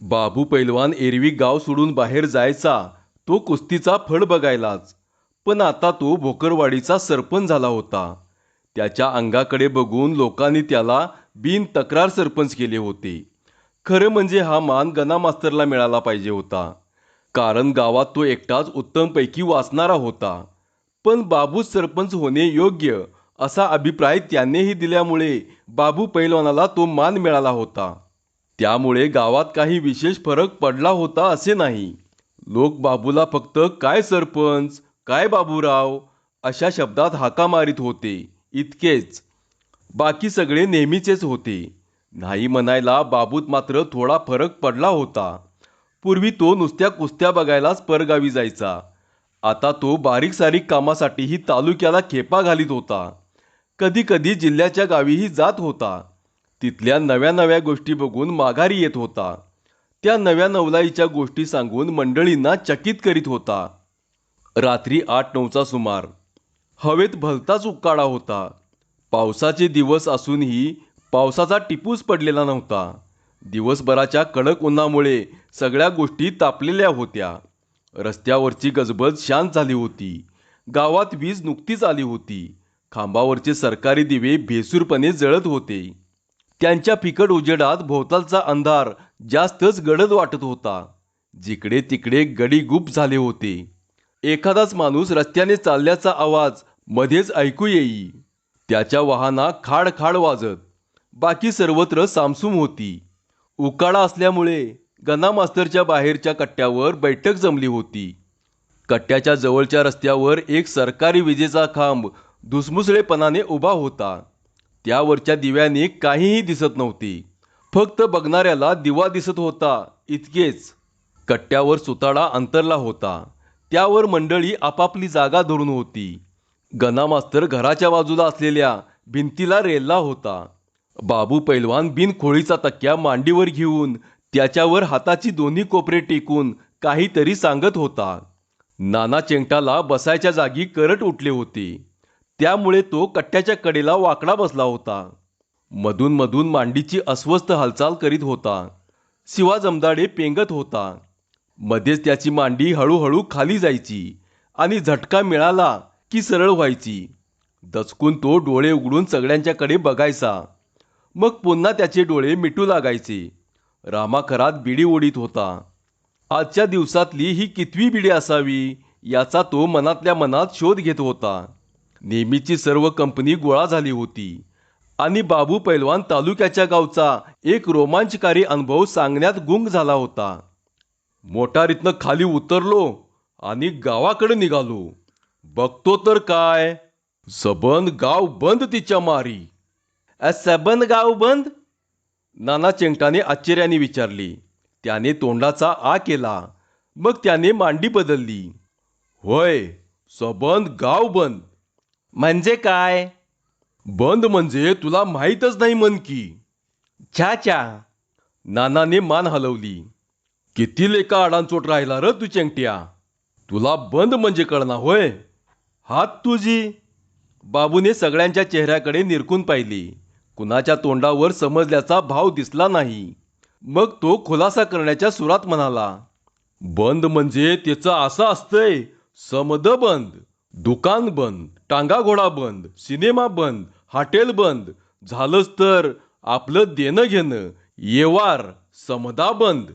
बाबू पैलवान एरवी गाव सोडून बाहेर जायचा. तो कुस्तीचा फळ बघायलाच. पण आता तो भोकरवाडीचा सरपंच झाला होता. त्याच्या अंगाकडे बघून लोकांनी त्याला बिन तक्रार सरपंच केले होते. खरं म्हणजे हा मान गना मास्तरला मिळाला पाहिजे होता. कारण गावात तो एकटाच उत्तमपैकी वाचणारा होता. पण बाबू सरपंच होणे योग्य असा अभिप्राय त्यांनीही दिल्यामुळे बाबू पैलवानाला तो मान मिळाला होता. त्यामुळे गावात काही विशेष फरक पडला होता असे नाही. लोक बाबूला फक्त काय सरपंच? काय बाबूराव? अशा शब्दात हाका मारित होते. इतकेच. बाकी सगळे नेहमीचेच होते. नाही म्हणायला बाबूत मात्र थोडा फरक पडला होता. पूर्वी तो नुसत्या कुस्त्या बघायलाच परगावी जायचा. आता तो बारीक सारीक कामासाठीही तालुक्याला खेपा घालीत होता. कधी कधी जिल्ह्याच्या गावीही जात होता. तिथल्या नव्या नव्या गोष्टी बघून माघारी येत होता. त्या नव्या नवलाईच्या गोष्टी सांगून मंडळींना चकित करीत होता. रात्री आठ नऊचा सुमार. हवेत भलताच उकाडा होता. पावसाचे दिवस असूनही पावसाचा टिपूस पडलेला नव्हता. दिवसभराच्या कडक उन्हामुळे सगळ्या गोष्टी तापलेल्या होत्या. रस्त्यावरची गजबज शांत झाली होती. गावात वीज नुकतीच आली होती. खांबावरचे सरकारी दिवे भेसूरपणे जळत होते. त्यांच्या फिकट उजेडात भोवतालचा अंधार जास्तच गडद वाटत होता. जिकडे तिकडे गडीगुप झाले होते. एखादाच माणूस रस्त्याने चालल्याचा आवाज मध्येच ऐकू येई. त्याच्या वाहना खाड खाड वाजत. बाकी सर्वत्र सामसूम होती. उकाडा असल्यामुळे गना मास्तरच्या बाहेरच्या कट्ट्यावर बैठक जमली होती. कट्ट्याच्या जवळच्या रस्त्यावर एक सरकारी विजेचा खांब धुसमुसळेपणाने उभा होता. त्यावरच्या दिव्याने काहीही दिसत नव्हती. फक्त बघणाऱ्याला दिवा दिसत होता इतकेच. कट्ट्यावर सुताडा अंतरला होता. त्यावर मंडळी आपापली जागा धरून होती. गना मास्तर घराच्या बाजूला असलेल्या भिंतीला रेलला होता. बाबू पैलवान बिनखोळीचा तक्क्या मांडीवर घेऊन त्याच्यावर हाताची दोन्ही कोपरे टेकून काहीतरी सांगत होता. नाना चेंगटाला बसायच्या जागी करट उठले होते. त्यामुळे तो कट्ट्याच्या कडेला वाकडा बसला होता. मधून मधून मांडीची अस्वस्थ हालचाल करीत होता. शिवा जमदाडे पेंगत होता. मध्येच त्याची मांडी हळूहळू खाली जायची आणि झटका मिळाला की सरळ व्हायची. दचकून तो डोळे उघडून सगळ्यांच्याकडे बघायचा. मग पुन्हा त्याचे डोळे मिटू लागायचे. रामाखरात बिडी ओढीत होता. आजच्या दिवसातली ही कितवी बिडी असावी याचा तो मनातल्या मनात शोध घेत होता. नेहमीची सर्व कंपनी गोळा झाली होती. आणि बाबू पैलवान तालुक्याच्या गावचा एक रोमांचकारी अनुभव सांगण्यात गुंग झाला होता. मोटारीतनं खाली उतरलो आणि गावाकडे निघालो. बघतो तर काय? सबंद गाव बंद तिच्या मारी. सबन सबंद गाव बंद? नाना चेंगटाने आश्चर्याने विचारली. त्याने तोंडाचा आ केला. मग त्याने मांडी बदलली. होय सबंद गाव बंद. म्हणजे काय? बंद म्हणजे तुला माहीतच नाही मन की. छा छा. नानाने मान हलवली. किती लेका अडांचोट राहिला र तू चेंगट्या? तुला बंद म्हणजे कळना होय? हात तुझी. बाबूने सगळ्यांच्या चेहऱ्याकडे निरकून पाहिली. कुणाच्या तोंडावर समजल्याचा भाव दिसला नाही. मग तो खुलासा करण्याच्या सुरात म्हणाला बंद म्हणजे त्याचं असं असतंय समद बंद. दुकान बंद टांगा घोडा बंद सिनेमा बंद हॉटेल बंद. झालंच तर आपलं देणं घेणं. येवार समदा बंद.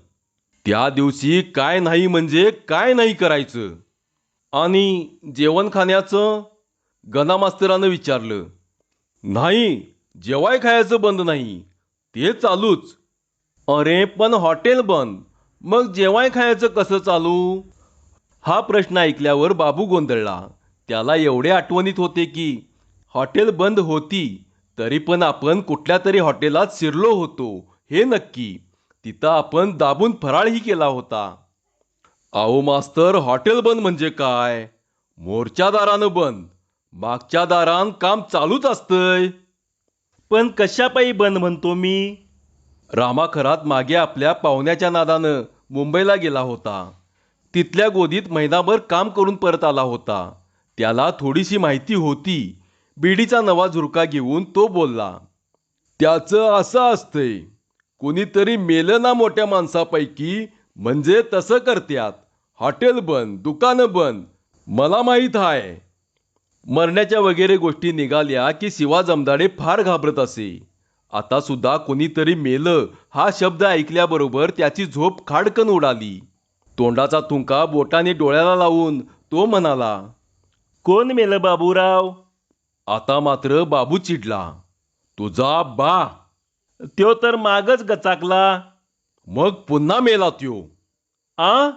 त्या दिवशी काय नाही म्हणजे काय नाही करायचं? आणि जेवण खाण्याचं गना मास्तरानं विचारलं. नाही जेवाय खायचं बंद नाही. ते चालूच. अरे पण हॉटेल बंद. मग जेवाय खायचं कसं चालू? हा प्रश्न ऐकल्यावर बाबू गोंधळला. त्याला एवढे आठवणीत होते की हॉटेल बंद होती तरी पण आपण कुठल्या तरी हॉटेलात शिरलो होतो हे नक्की. तिथं आपण दाबून फराळही केला होता. अहो मास्तर हॉटेल बंद म्हणजे काय? मोर्च्या दारानं बंद. मागच्या दारान काम चालूच असतंय. पण कशापायी बंद म्हणतो मी? रामा खरात मागे आपल्या पाहुण्याच्या नादानं मुंबईला गेला होता. तिथल्या गोदीत महिनाभर काम करून परत आला होता. त्याला थोडीशी माहिती होती. बीडीचा नवा झुरका घेऊन तो बोलला त्याचं असं असतंय कोणीतरी मेलं ना मोठ्या माणसापैकी म्हणजे तसं करत्यात. हॉटेल बंद दुकानं बंद मला माहीत आहे. मरण्याच्या वगैरे गोष्टी निघाल्या की शिवा जमदाडे फार घाबरत असे. आता सुद्धा कोणीतरी मेलं हा शब्द ऐकल्याबरोबर त्याची झोप खाडकन उडाली. तोंडाचा थुंका बोटाने डोळ्याला लावून तो म्हणाला कोण मेलं बाबूराव? आता मात्र बाबू चिडला. तुझा बा. त्यो तर मागच गचाकला. मग पुन्हा मेला त्यो. आ?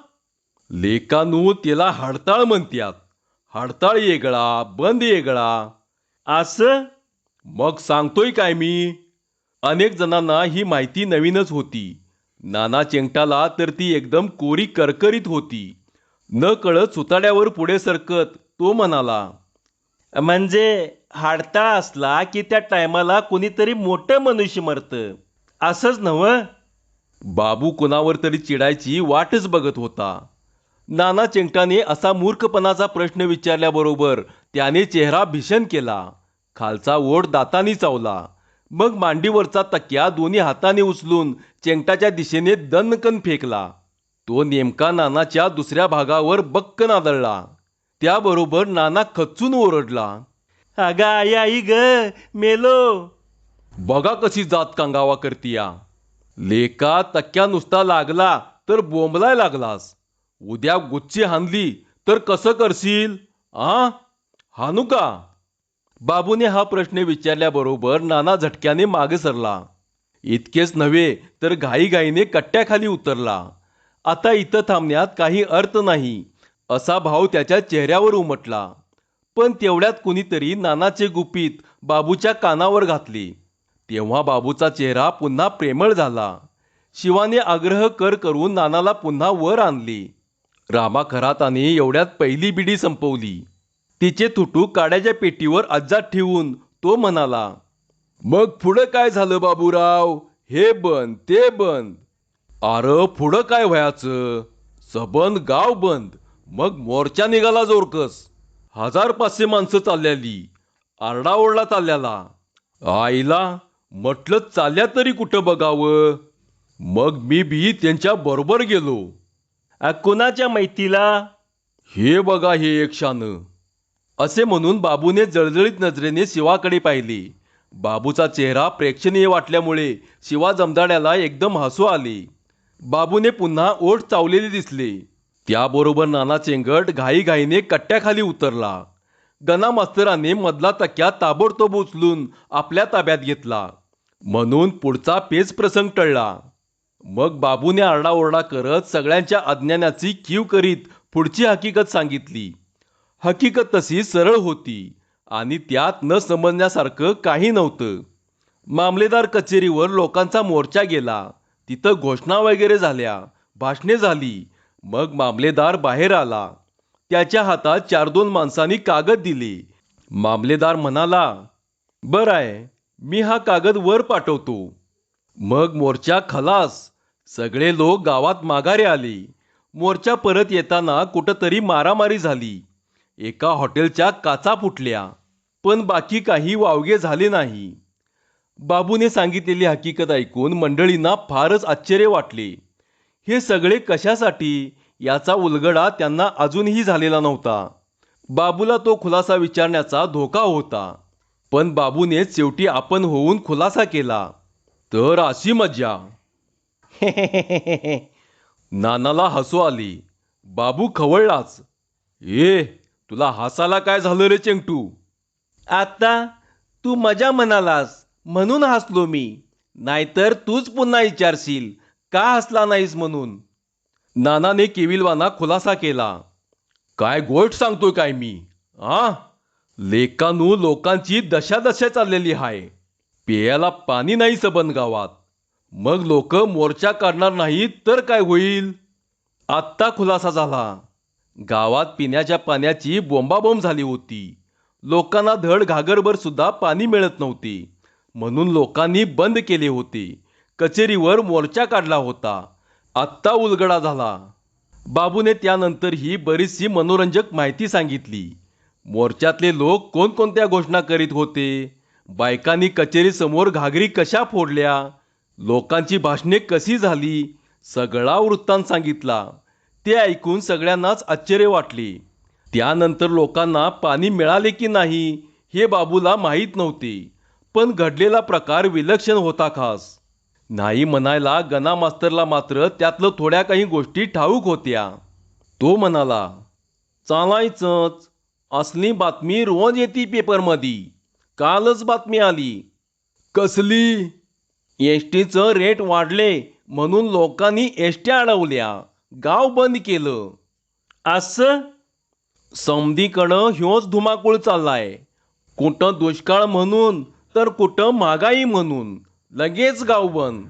लेकानू त्याला हडताळ म्हणत्यात. हडताळ येगळा बंद येगळा. असं? मग सांगतोय काय मी? अनेक जणांना ही माहिती नवीनच होती. नाना चेंगटाला तर ती एकदम कोरी करकरीत होती. न कळत सुताड्यावर पुढे सरकत तो म्हणाला म्हणजे हाडताळ असला की त्या टायमाला कोणीतरी मोठं मनुष्य मरतं. असंच नव्ह? बाबू कुणावर तरी चिडायची वाटच बघत होता. नाना चेंगटाने असा मूर्खपणाचा प्रश्न विचारल्याबरोबर त्याने चेहरा भीषण केला. खालचा ओढ दातानी चावला. मग मांडीवरचा तक्या दोन्ही हाताने उचलून चेंगटाच्या दिशेने दणकन फेकला. तो नेमका नानाच्या दुसऱ्या भागावर बक्कन आदळला. त्याबरोबर नाना खचून ओरडला. अगं आई आई ग मेलो. बघा कशी जात कांगावा करतीया. लेका तक्क्या नुसता लागला तर बोंबलाय लागलास. उद्या गुच्ची हाणली तर कसं करशील? आ? हानू का? बाबूने हा प्रश्न विचारल्याबरोबर नाना झटक्याने मागे सरला. इतकेच नव्हे तर घाईघाईने कट्ट्याखाली उतरला. आता इथं थांबण्यात काही अर्थ नाही. असा भाव त्याच्या चेहऱ्यावर उमटला. पण तेवढ्यात कुणीतरी नानाचे गुपित बाबूच्या कानावर घातले. तेव्हा बाबूचा चेहरा पुन्हा प्रेमळ झाला. शिवाने आग्रह कर करून नानाला पुन्हा वर आणली. रामा खराताने एवढ्यात पहिली बिडी संपवली. तिचे तुटू काड्याच्या पेटीवर अज्जात ठेवून तो म्हणाला मग पुढं काय झालं बाबूराव? हे बंद ते बंद. अर पुढं काय व्हायचं? सबंद गाव बंद. मग मोर्चा निघाला जोरकस. हजार पाचशे माणसं चालल्याली आरडाओरडा चालल्याला आईला म्हटलं चालल्या तरी कुठं बघावं? मग मी बी त्यांच्या बरोबर गेलो. अ, कोणाच्या मैतीला हे बघा हे एक शानं. असे म्हणून बाबूने जळजळीत नजरेने शिवाकडे पाहिले. बाबूचा चेहरा प्रेक्षणीय वाटल्यामुळे शिवा जमदाड्याला एकदम हसू आले. बाबूने पुन्हा ओठ चावलेले दिसले. त्याबरोबर नाना चेंगट घाईघाईने कट्ट्याखाली उतरला. गना मास्तराने मधला तक्या ताबडतोब उचलून आपल्या ताब्यात घेतला. म्हणून पुढचा पेच प्रसंग टळला. मग बाबूने आरडाओरडा करत सगळ्यांच्या अज्ञानाची कीव करीत पुढची हकीकत सांगितली. हकीकत तशी सरळ होती आणि त्यात न समजण्यासारखं काही नव्हतं. मामलेदार कचेरीवर लोकांचा मोर्चा गेला. तिथं घोषणा वगैरे झाल्या. भाषणे झाली. मग मामलेदार बाहेर आला. त्याच्या हातात चार दोन माणसांनी कागद दिले. मामलेदार म्हणाला बरं आहे मी हा कागद वर पाठवतो. मग मोर्चा खलास. सगळे लोक गावात माघारे आले. मोर्चा परत येताना कुठंतरी मारामारी झाली. एका हॉटेलच्या काचा फुटल्या पण बाकी काही वावगे झाले नाही. बाबूने सांगितलेली हकीकत ऐकून मंडळींना फारच आश्चर्य वाटले. हे सगळे कशासाठी? याचा उलगडा त्यांना अजूनही झालेला नव्हता. बाबूला तो खुलासा विचारण्याचा धोका होता. पण बाबूने शेवटी आपण होऊन खुलासा केला. तर अशी मज्जा. नानाला हसू आली. बाबू खवळलाच. ए तुला हसायला काय झालं रे चेंगटू? आता तू मजा म्हणालास. म्हणून हसलो मी. नाहीतर तूच पुन्हा विचारशील. का हसला नाहीस म्हणून? नानाने केविलवाना खुलासा केला. काय गोष्ट सांगतोय काय मी? आ? लेकानू लोकांची दशा दशा चाललेली आहे पेयाला पाणी नाही सबन गावात. मग लोक मोर्चा काढणार नाहीत तर काय होईल? आत्ता खुलासा झाला. गावात पिण्याच्या पाण्याची बोंबाबोंब झाली होती. लोकांना धड घागरभर सुद्धा पाणी मिळत नव्हते. म्हणून लोकांनी बंद केले होते. कचेरीवर मोर्चा काढला होता. आत्ता उलगडा झाला. बाबूने त्यानंतर ही बरीचशी मनोरंजक माहिती सांगितली. मोर्चातले लोक कोणकोणत्या घोषणा करीत होते? बायकांनी कचेरीसमोर घागरी कशा फोडल्या? लोकांची भाषणे कशी झाली? सगळा वृत्तांत सांगितला. ते ऐकून सगळ्यांनाच आश्चर्य वाटले. त्यानंतर लोकांना पाणी मिळाले की नाही हे बाबूला माहीत नव्हते. पण घडलेला प्रकार विलक्षण होता खास. नाही म्हणायला गना मास्तरला मात्र त्यातलं थोड्या काही गोष्टी ठाऊक होत्या. तो म्हणाला चालायचंच. असली बातमी रोज येते पेपरमध्ये कालच बातमी आली. कसली? एस टीचं रेट वाढले म्हणून लोकांनी एसट्या अडवल्या. गाव बंद केलं. असं? समधीकडं ह्योच धुमाकूळ चाललाय. कुठं दुष्काळ म्हणून तर कुठं महागाई म्हणून. लगेच गाव बंद.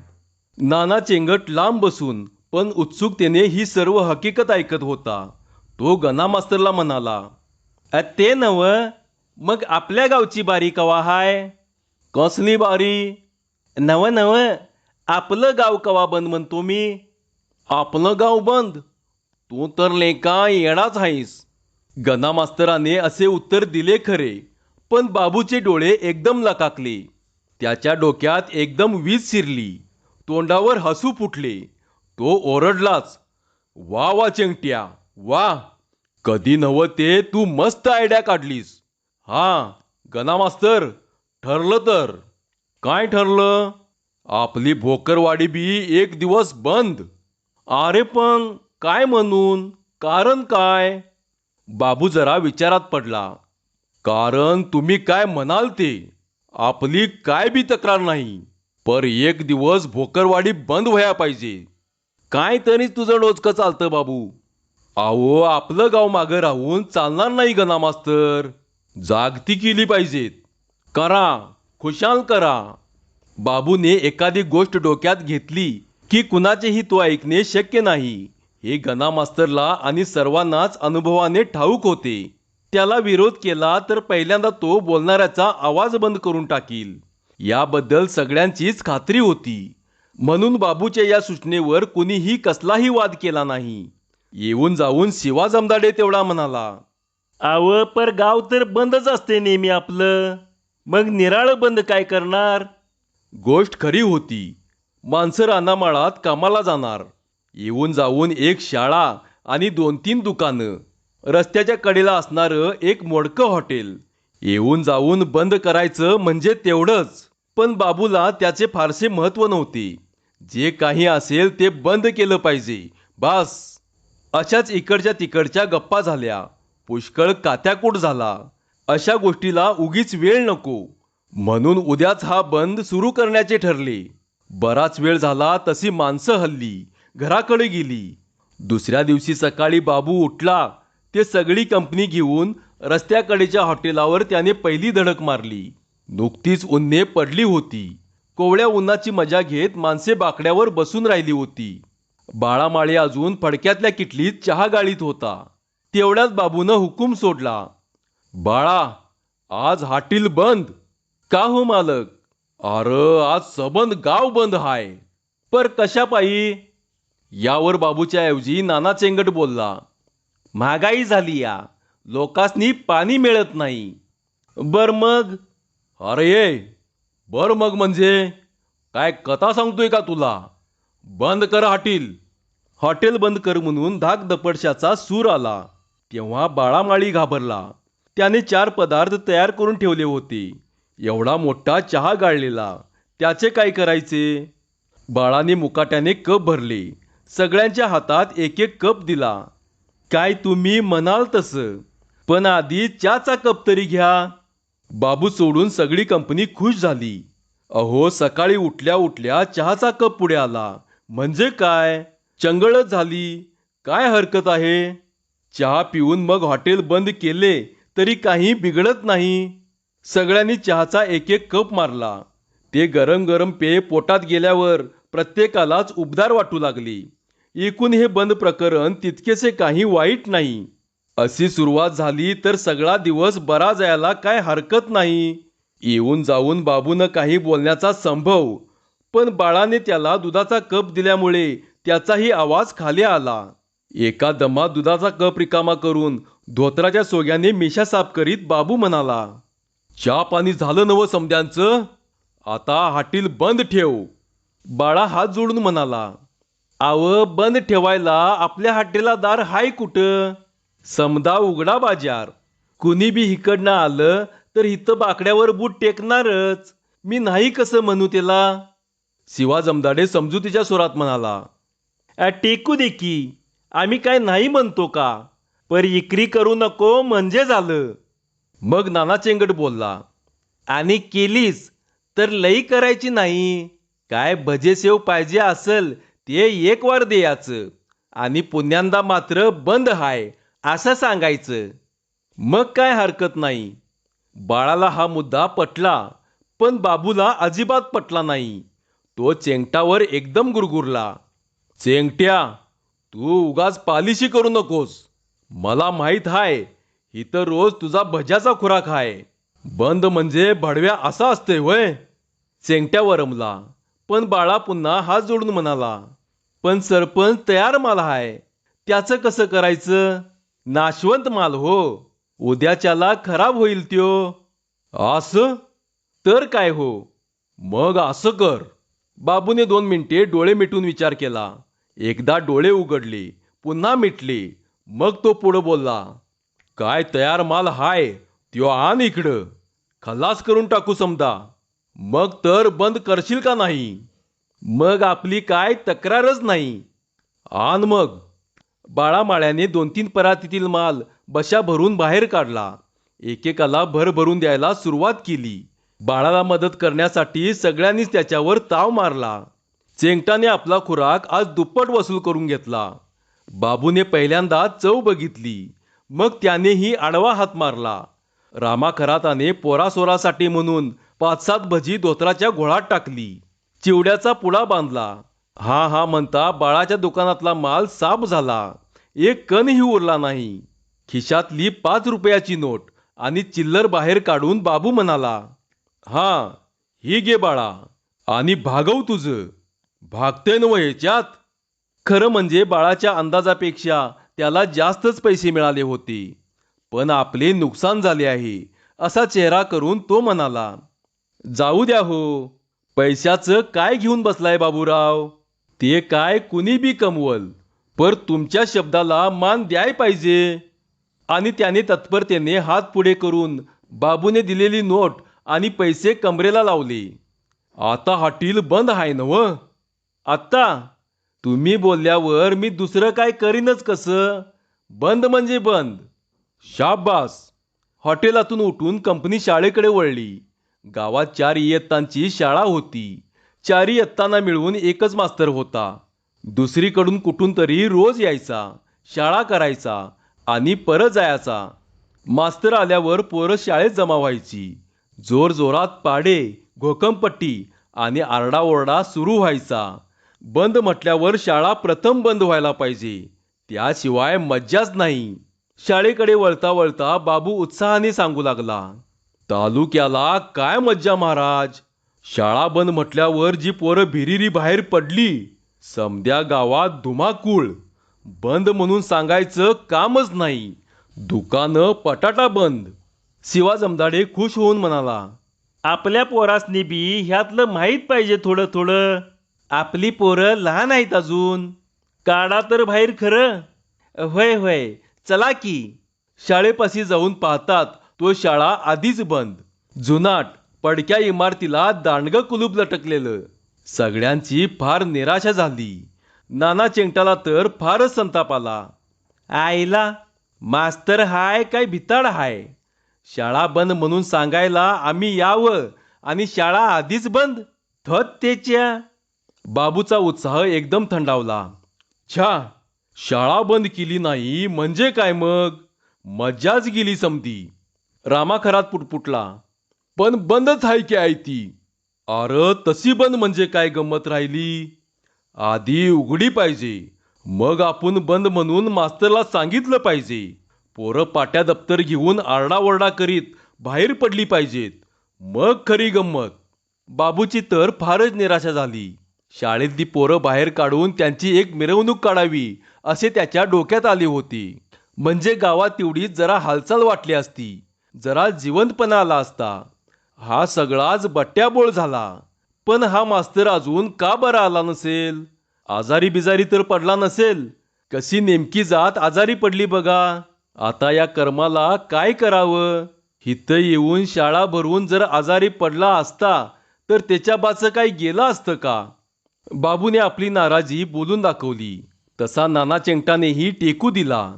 नाना चेंगट लांब बसून पण उत्सुकतेने ही सर्व हकीकत ऐकत होता. तो गना मास्तरला म्हणाला अ, ते नव मग आपल्या गावची बारी कवा हाय? कसली बारी? नव नव आपलं गाव कवा बंद म्हणतो मी? आपलं गाव बंद? तू तर लेका येणाच आहेस गना मास्तराने असे उत्तर दिले खरे पण बाबूचे डोळे एकदम लकाकले. त्याच्या डोक्यात एकदम वीज शिरली. तोंडावर हसू फुटले. तो ओरडलाच वा वा चेंगट्या वा कधी नवं ते तू मस्त आयडिया काढलीस. हा गना मास्तर ठरलं तर. काय ठरलं? आपली भोकरवाडी बी एक दिवस बंद. अरे पण काय म्हणून? कारण काय? बाबू जरा विचारात पडला. कारण तुम्ही काय म्हणाल ते? आपली काय बी तक्रार नाही पर एक दिवस भोकरवाडी बंद व्हाया पाहिजे. काय तरी तुझं डोचकं चालतं बाबू. अहो आपलं गाव मागं राहून चालणार नाही गना मास्तर जागती केली पाहिजेत. करा खुशाल करा. बाबूने एखादी गोष्ट डोक्यात घेतली की कुणाचेही तो ऐकणे शक्य नाही. हे गना मास्तरला आणि सर्वांनाच अनुभवाने ठाऊक होते. त्याला विरोध केला तर पहिल्यांदा तो बोलणाऱ्याचा आवाज बंद करून टाकील. याबद्दल सगळ्यांचीच खात्री होती. म्हणून बाबूच्या या सूचनेवर कुणीही कसलाही वाद केला नाही. येऊन जाऊन शिवा जमदाडे तेवढा म्हणाला आव पर गाव तर बंदच असते नेहमी आपलं. मग निराळ बंद काय करणार? गोष्ट खरी होती. माणसं रानामाळात कामाला जाणार. येऊन जाऊन एक शाळा आणि दोन तीन दुकानं. रस्त्याच्या कडेला असणारं एक मोडकं हॉटेल. येऊन जाऊन बंद करायचं म्हणजे तेवढंच. पण बाबूला त्याचे फारसे महत्त्व नव्हते. जे काही असेल ते बंद केलं पाहिजे. बास. अशाच इकडच्या तिकडच्या गप्पा झाल्या. पुष्कळ कात्याकूट झाला. अशा गोष्टीला उगीच वेळ नको. म्हणून उद्याच हा बंद सुरू करण्याचे ठरले. बराच वेळ झाला तशी माणसं हल्ली. घराकडे गेली. दुसऱ्या दिवशी सकाळी बाबू उठला. ते सगळी कंपनी घेऊन रस्त्याकडेच्या हॉटेलावर त्याने पहिली धडक मारली. नुकतीच उन्हे पडली होती. कोवळ्या उन्हाची मजा घेत माणसे बाकड्यावर बसून राहिली होती. बाळामाळे अजून फडक्यातल्या किटलीत चहा गाळीत होता. तेवढ्याच बाबूनं हुकूम सोडला. बाळा आज हाटील बंद. का हो मालक? अर आज सबंद गाव बंद हाय. पर कशा पायी यावर बाबूच्या ऐवजी नाना चेंगट बोलला. महागाई झाली या. लोकांनी पाणी मिळत नाही. बर मग? अरे ये. बर मग म्हणजे? काय कथा सांगतोय का तुला? बंद कर हॉटेल. हॉटेल बंद कर म्हणून धाक दपडशाचा सूर आला. तेव्हा बाळामाळी घाबरला. त्याने चार पदार्थ तयार करून ठेवले होते. एवढा मोठा चहा गाळलेला. त्याचे काय करायचे? बाळाने मुकाट्याने कप भरले. सगळ्यांच्या हातात एक एक कप दिला. काय तुम्ही म्हणाल तसं? पण आधी चहाचा कप तरी घ्या. बाबू सोडून सगळी कंपनी खुश झाली. अहो सकाळी उठल्या उठल्या चहाचा कप पुढे आला. म्हणजे काय? चंगळच झाली. काय हरकत आहे? चहा पिऊन मग हॉटेल बंद केले तरी काही बिघडत नाही. सगळ्यांनी चहाचा एक एक कप मारला. ते गरम गरम पेय पोटात गेल्यावर प्रत्येकालाच उबदार वाटू लागली. एकूण हे बंद प्रकरण तितकेसे काही वाईट नाही. अशी सुरुवात झाली तर सगळा दिवस बरा जायला काय हरकत नाही. येऊन जाऊन बाबूनं काही बोलण्याचा संभव पण बाळाने त्याला दुधाचा कप दिल्यामुळे त्याचाही आवाज खाली आला. एका दमात दुधाचा कप रिकामा करून धोत्राच्या सोग्याने मिशा साफ करीत बाबू म्हणाला चहा पाणी झालं नवं समद्यांचं? आता हाटील बंद ठेव. बाळा हात जोडून म्हणाला आव बंद ठेवायला आपल्या हॉटेला दार हाय कुठं? समदा उघडा बाजार. कुणी बी हिकडनं आलं तर इथं बाकड्यावर बूट टेकणारच. मी नाही कसं म्हणू त्याला? शिवा जमदाडे समजुतीच्या सुरात म्हणाला. टेकू दे की. आम्ही काय नाही म्हणतो का? पर इकरी करू नको म्हणजे झालं. मग नाना चेंगट बोलला. आणि केलीस तर लई करायची नाही. काय भजेसेव पाहिजे असेल ते एक वार द्यायचं आणि पुण्यांदा मात्र बंद हाय असं सांगायचं. मग काय हरकत नाही. बाळाला हा मुद्दा पटला पण बाबूला अजिबात पटला नाही. तो चेंगटावर एकदम गुरगुरला. चेंगट्या तू उगाच पालिशी करू नकोस. मला माहीत हाय इथं रोज तुझा भज्याचा खुराक हाय. बंद म्हणजे भडव्या असा असते वय चेंगट्या वरमला पण बाळा पुन्हा हात जोडून म्हणाला पण सरपंच तयार माल हाय. त्याचं कसं करायचं? नाशवंत माल हो. उद्याच्याला खराब होईल त्यो. असं? तर काय हो? मग असं कर. बाबूने दोन मिनिटे डोळे मिटून विचार केला. एकदा डोळे उघडले पुन्हा मिटले. मग तो पुढं बोलला काय तयार माल हाय त्यो आण इकडं. खलास करून टाकू समजा मग तर बंद करशील का नाही? मग आपली काय तक्रारच नाही. आण मग. बाळामाळ्याने दोन तीन परातीतील माल बशा भरून बाहेर काढला. एकेकाला भर भरून द्यायला सुरुवात केली. बाळाला मदत करण्यासाठी सगळ्यांनीच त्याच्यावर ताव मारला. चेंगटाने आपला खुराक आज दुप्पट वसूल करून घेतला. बाबूने पहिल्यांदा चव बघितली. मग त्यानेही आडवा हात मारला. रामा खराताने पोरासोरासाठी म्हणून पाच सात भजी धोत्राच्या घोळात टाकली. चिवड्याचा पुडा बांधला. हा हा म्हणता बाळाच्या दुकानातला माल साफ झाला. एक कणही उरला नाही. खिशातली पाच रुपयाची नोट आणि चिल्लर बाहेर काढून बाबू म्हणाला हा ही घे बाळा आणि भागव तुझं. भागते न ह्याच्यात. खरं म्हणजे बाळाच्या अंदाजापेक्षा त्याला जास्तच पैसे मिळाले होते. पण आपले नुकसान झाले आहे असा चेहरा करून तो म्हणाला. जाऊ द्या हो. पैशाचं काय घेऊन बसलाय बाबूराव? ते काय कुणी बी कमवल पर तुमच्या शब्दाला मान द्याय पाहिजे. आणि त्याने तत्परतेने हात पुढे करून बाबूने दिलेली नोट आणि पैसे कमरेला लावले. आता हॉटेल बंद आहे नव आत्ता? तुम्ही बोलल्यावर मी दुसरं काय करीनच कसं? बंद म्हणजे बंद. शाबास! हॉटेलातून उठून कंपनी शाळेकडे वळली. गावात चार इयत्तांची शाळा होती. चार इयत्तांना मिळवून एकच मास्तर होता. दुसरीकडून कुठून तरी रोज यायचा शाळा करायचा आणि परत जायचा. मास्तर आल्यावर पोरं शाळेत जमा व्हायची. जोरजोरात पाडे घोकमपट्टी आणि आरडाओरडा सुरू व्हायचा. बंद म्हटल्यावर शाळा प्रथम बंद व्हायला पाहिजे. त्याशिवाय मज्जाच नाही. शाळेकडे वळता वळता बाबू उत्साहाने सांगू लागला. तालुक्याला काय मज्जा महाराज? शाळा बंद म्हटल्यावर जी पोरं भिरिरी बाहेर पडली समद्या गावात धुमाकूळ. बंद म्हणून सांगायचं कामच नाही. दुकानं पटाटा बंद. शिवा जमदाडे खुश होऊन म्हणाला आपल्या पोरासनी बी ह्यातलं माहीत पाहिजे थोडं थोडं. आपली पोरं लहान आहेत अजून. काढा तर बाहेर खरं. होय होय. चला की. शाळेपाशी जाऊन पाहतात तो शाळा आधीच बंद. जुनाट पडक्या इमारतीला दांडगं कुलूप लटकलेलं. सगळ्यांची फार निराशा झाली. नाना चेंगटाला तर फारच संताप आला. आईला मास्तर हाय काय भिताड हाय? शाळा बंद म्हणून सांगायला आम्ही यावं आणि शाळा आधीच बंद? थत त्याच्या. बाबूचा उत्साह एकदम थंडावला. छा शाळा बंद केली नाही म्हणजे काय मग? मज्जाच गेली समती रामाखरात पुटपुटला. पण बंदच आहे की आहे ती. अर तशी बंद म्हणजे काय गंमत राहिली? आधी उघडी पाहिजे. मग आपण बंद म्हणून मास्तरला सांगितलं पाहिजे. पोरं पाट्या दप्तर घेऊन आरडाओरडा करीत बाहेर पडली पाहिजेत. मग खरी गंमत. बाबूची तर फारच निराशा झाली. शाळेतली पोरं बाहेर काढून त्यांची एक मिरवणूक काढावी असे त्याच्या डोक्यात आले होते. म्हणजे गावात तेवढी जरा हालचाल वाटली असती. जरा जिवंतपणा आला असता. हा सगळाच बट्ट्याबोळ झाला. पण हा मास्तर अजून का बरा आला नसेल? आजारी बिजारी तर पडला नसेल? कशी नेमकी जात आजारी पडली बघा. आता या कर्माला काय करावं? इथं येऊन शाळा भरवून जर आजारी पडला असता तर त्याच्या बाचं काय गेलं असतं का? बाबूने आपली नाराजी बोलून दाखवली. तसा नाना चेंगटानेही टेकू दिला.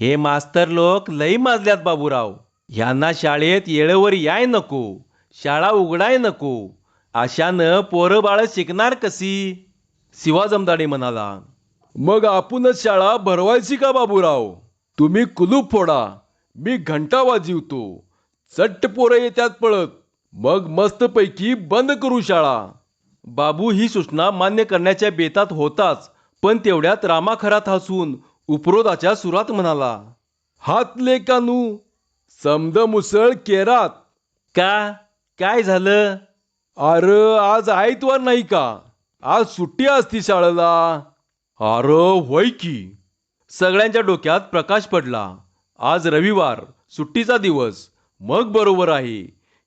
हे मास्तर लोक लई माजल्यात बाबूराव. ह्यांना शाळेत येळेवर याय नको शाळा उघडाय नको अशानं पोरं बाळ शिकणार कशी? शिवा जमदाडे म्हणाला. मग आपणच शाळा भरवायची का बाबूराव? तुम्ही कुलूप फोडा मी घंटा वाजवतो. चट्ट पोरं येत्यात पळत मग मस्तपैकी बंद करू शाळा. बाबू ही सूचना मान्य करण्याच्या बेतात होताच पण तेवढ्यात रामाखरात हसून उपरोधाच्या सुरात म्हणाला. हात लेकानू समद मुसळ केरात. का? काय झालं? अर आज आयतवार नाही का? आज सुट्टी असती शाळेला. अर होय की. सगळ्यांच्या डोक्यात प्रकाश पडला. आज रविवार सुट्टीचा दिवस. मग बरोबर आहे.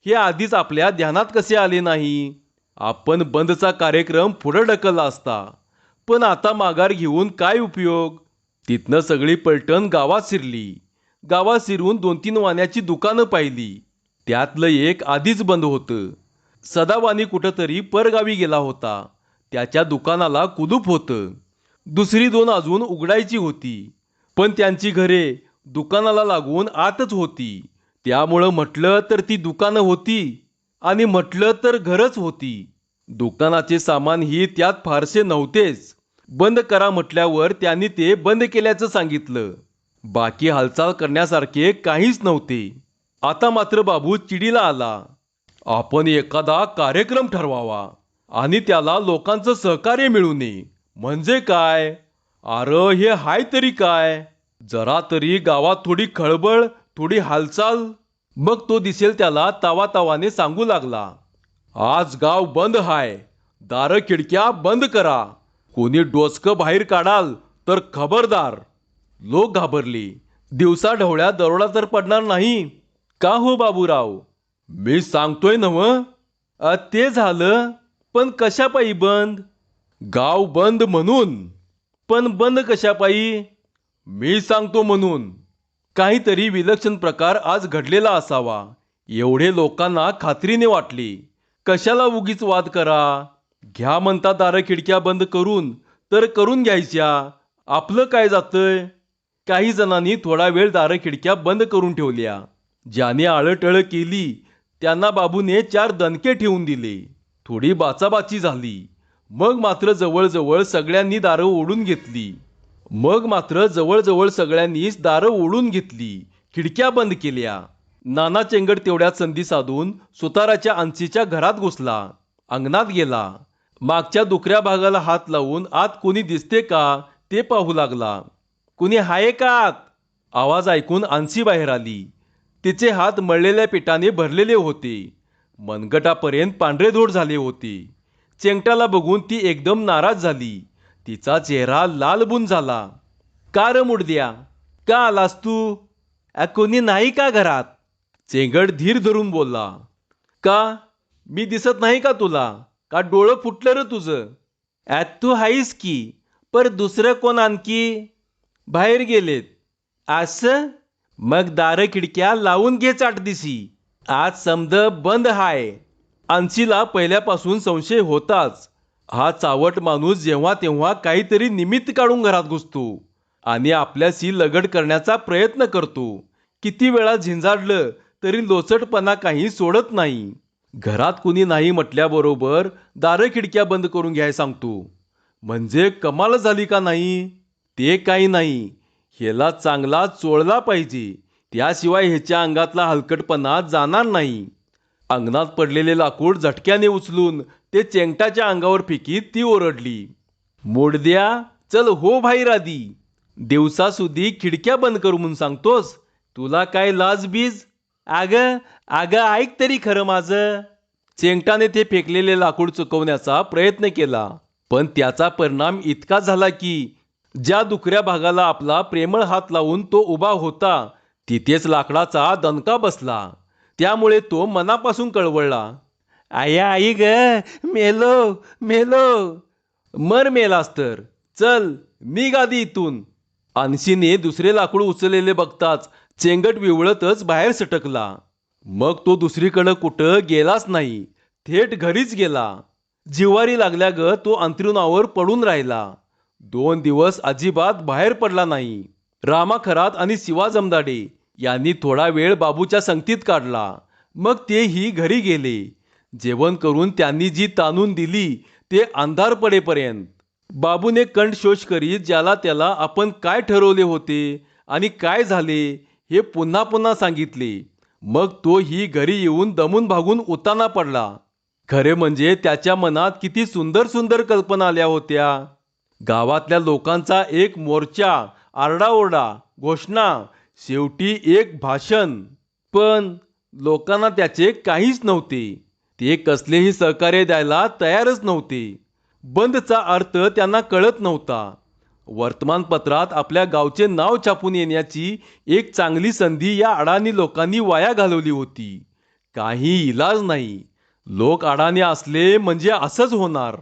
हे आधीच आपल्या ध्यानात कसे आले नाही? आपण बंदचा कार्यक्रम पुढे ढकलला असता. पण आता माघार घेऊन काय उपयोग? तिथनं सगळी पलटण गावात शिरली. गावात शिरून दोन तीन वाण्याची दुकानं पाहिली. त्यातलं एक आधीच बंद होतं. सदावानी कुठंतरी परगावी गेला होता. त्याच्या दुकानाला कुलूप होतं. दुसरी दोन अजून उघडायची होती. पण त्यांची घरे दुकानाला लागून आतच होती. त्यामुळं म्हटलं तर ती दुकानं होती आणि म्हटलं तर घरच होती. दुकानाचे सामान ही त्यात फारसे नव्हतेच. बंद करा म्हटल्यावर त्यांनी ते बंद केल्याचं सांगितलं. बाकी हालचाल करण्यासारखे काहीच नव्हते. आता मात्र बाबू चिडीला आला. आपण एखादा कार्यक्रम ठरवावा आणि त्याला लोकांचं सहकार्य मिळू नये म्हणजे काय? अर हे हाय तरी काय? जरा तरी गावात थोडी खळबळ थोडी हालचाल. मग तो दिसेल त्याला तावा तावाने सांगू लागला. आज गाव बंद हाय. दार खिडक्या बंद करा. कोणी डोसकं बाहेर काढाल तर खबरदार. लोक घाबरली. दिवसा ढवळ्या दरोडा तर पडणार नाही. का हो बाबूराव? मी सांगतोय नव ते झालं पण कशापायी बंद? गाव बंद म्हणून. पण बंद कशापायी मी सांगतो म्हणून. काहीतरी विलक्षण प्रकार आज घडलेला असावा. एवढे लोकांना खात्रीने वाटली. कशाला उगीच वाद करा? घ्या म्हणता दारं खिडक्या बंद करून. तर करून घ्यायच्या. आपलं काय जातंय? काही जणांनी थोडा वेळ दारं खिडक्या बंद करून ठेवल्या. ज्याने आळटळ केली त्यांना बाबूने चार दणके ठेवून दिले. थोडी बाचाबाची झाली. मग मात्र जवळजवळ सगळ्यांनी दारं ओढून घेतली. मग मात्र जवळजवळ सगळ्यांनीच दारं ओढून घेतली. खिडक्या बंद केल्या. नाना चेंगड तेवढ्यात संधी साधून सुताराच्या अंशीच्या घरात घुसला. अंगणात गेला. मागच्या दुखऱ्या भागाला हात लावून आत कोणी दिसते का ते पाहू लागला. कुणी हाय का? आत आवाज ऐकून आणसी बाहेर आली. तिचे हात मळलेल्या पिठाने भरलेले होते. मनगटापर्यंत पांढरे धोड झाले होते. चेंगटाला बघून ती एकदम नाराज झाली. तिचा चेहरा लालबुन झाला. का र मुडद्या? का आलास तू? कोणी नाही का घरात? चेंगड धीर धरून बोलला. का? मी दिसत नाही का तुला? का डोळं फुटलं र तुझं? ॲत तू हाईस की पर दुसरं कोण आणखी? बाहेर गेलेत. असं मग दारं खिडक्या लावून घे चाट दिसी. आज समद बंद हाय. अन्सीला पहिल्यापासून संशय होताच. हा चावट माणूस जेव्हा तेव्हा काहीतरी निमित्त काढून घरात घुसतो आणि आपल्याशी लगड करण्याचा प्रयत्न करतो. किती वेळा झिंजाडलं तरी लोचटपणा काही सोडत नाही. घरात कुणी नाही म्हटल्याबरोबर दारं खिडक्या बंद करून घ्याय सांगतो. म्हणजे कमाल झाली का नाही? ते काही नाही. ह्याला चांगला चोळला पाहिजे. त्याशिवाय ह्याच्या अंगातला हलकटपणा जाणार नाही. अंगणात पडलेले लाकूड झटक्याने उचलून ते चेंगटाच्या अंगावर फेकीत ती ओरडली. मोडद्या चल हो भाई राधी. दिवसासुद्धी खिडक्या बंद करू म्हणून सांगतोस. तुला काय लाज बीज? आग आग ऐक तरी खरं माझं. चेंगटाने ते फेकलेले लाकूड चुकवण्याचा प्रयत्न केला. पण त्याचा परिणाम इतका झाला की ज्या दुखऱ्या भागाला आपला प्रेमळ हात लावून तो उभा होता तिथेच लाकडाचा दणका बसला. त्यामुळे तो मनापासून कळवळला आया आई ग मेलो मेलो. मर मेलास तर चल निघ आधी इथून. अन्शीने दुसरे लाकूड उचललेले बघताच चेंगट विवळतच बाहेर सटकला. मग तो दुसरीकडं कुठं गेलाच नाही थेट घरीच गेला. जिवारी लागल्या ग तो अंतरुणावर पडून राहिला. दोन दिवस अजिबात बाहेर पडला नाही. रामा खरात आणि शिवा जमदाडे यांनी थोडा वेळ बाबूच्या संगतीत काढला. मग तेही घरी गेले. जेवण करून त्यांनी जी ताणून दिली ते अंधार पडेपर्यंत. बाबूने कंठ शोष करीत ज्याला त्याला आपण काय ठरवले होते आणि काय झाले हे पुन्हा पुन्हा सांगितले. मग तो ही घरी येऊन दमून भागून उताना पडला. खरे म्हणजे त्याच्या मनात किती सुंदर सुंदर कल्पना आल्या होत्या. गावातल्या लोकांचा एक मोर्चा आरडाओरडा घोषणा शेवटी एक भाषण. पण लोकांना त्याचे काहीच नव्हते. ते कसलेही सहकार्य द्यायला तयारच नव्हते. बंदचा अर्थ त्यांना कळत नव्हता. वर्तमानपत्रात आपल्या गावचे नाव छापून येण्याची एक चांगली संधी या अडाणी लोकांनी वाया घालवली होती. काही इलाज नाही. लोक अडाणी असले म्हणजे असंच होणार.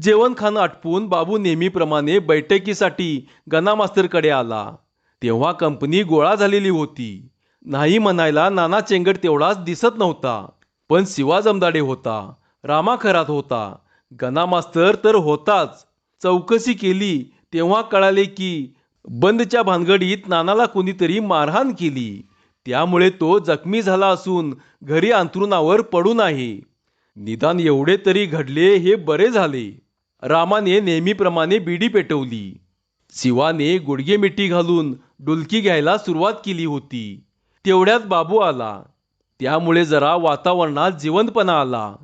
जेवण खाणं आटपून बाबू नेहमीप्रमाणे बैठकीसाठी गना मास्तरकडे आला. तेव्हा कंपनी गोळा झालेली होती. नाही म्हणायला नाना चेंगट तेवढाच दिसत नव्हता. पण शिवा जमदाडे होता. रामा खरात होता. गना मास्तर तर होताच. चौकशी केली तेव्हा कळाले की बंदच्या भानगडीत नानाला कोणीतरी मारहाण केली. त्यामुळे तो जखमी झाला असून घरी अंथरुणावर पडून आहे निदान एवढे तरी घडले हे बरे झाले. रामाने नेहमीप्रमाणे बिडी पेटवली. शिवाने गुडघे मिठी घालून डुलकी घ्यायला सुरुवात केली होती. तेवढ्यात बाबू आला. त्यामुळे जरा वातावरणात जिवंतपणा आला.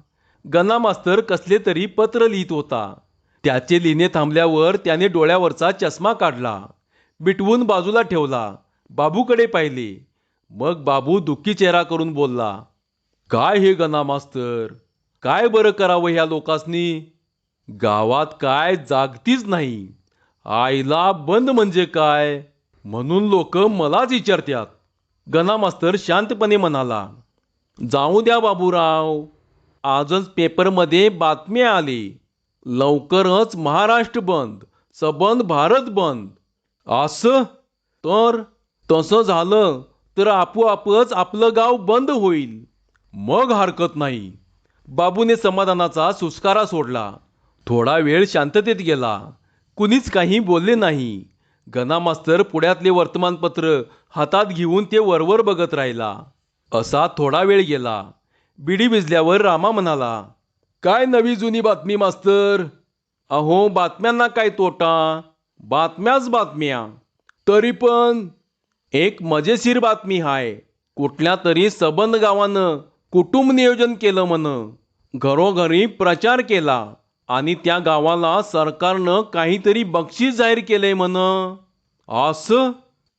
गना मास्तर कसले तरी पत्र लिहित होता. त्याचे लिहिणे थांबल्यावर त्याने डोळ्यावरचा चष्मा काढला. बिटवून बाजूला ठेवला. बाबूकडे पाहिले. मग बाबू दुःखी चेहरा करून बोलला काय हे गना मास्तर? काय बरं करावं ह्या लोकांनी गावात काय जागतीच नाही. आईला बंद म्हणजे काय? म्हणून लोक मलाच विचारतात गना मास्तर शांतपणे म्हणाला जाऊ द्या बाबूराव. आजच पेपरमध्ये बातम्या आली. लवकरच महाराष्ट्र बंद सबंध भारत बंद. असं? तर? तसं झालं तर आपोआपच आपलं गाव बंद होईल. मग हरकत नाही. बाबूने समाधानाचा सुस्कारा सोडला. थोडा वेळ शांततेत गेला. कुणीच काही बोलले नाही. गना मास्तर पुण्यातले वर्तमानपत्र हातात घेऊन ते वरवर बघत राहिला. असा थोडा वेळ गेला. बिडी भिजल्यावर रामा म्हणाला काय नवी जुनी बातमी मास्तर? अहो बातम्यांना काय तोटा? बातम्याच बातम्या. तरी पण एक मजेशीर बातमी हाय. कुठल्या तरी सबंध गावानं कुटुंब नियोजन केलं म्हण. घरोघरी प्रचार केला. आणि त्या गावाला सरकारनं काहीतरी बक्षीस जाहीर केलंय म्हण. असं?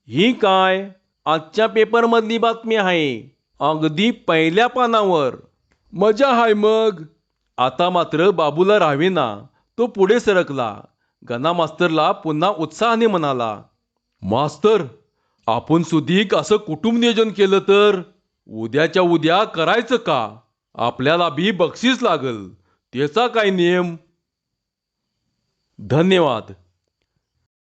ही काय? आजच्या पेपरमधली बातमी आहे. अगदी पहिल्या पानावर. मजा हाय मग. आता मात्र बाबूला राहावेना तो पुढे सरकला. गना मास्तरला पुन्हा उत्साहाने म्हणाला मास्तर आपण सुधीक असं कुटुंब नियोजन केलं तर? उद्याच्या उद्या करायचं का? आपल्याला बी बक्षीस लागल. त्याचा काय नियम. धन्यवाद.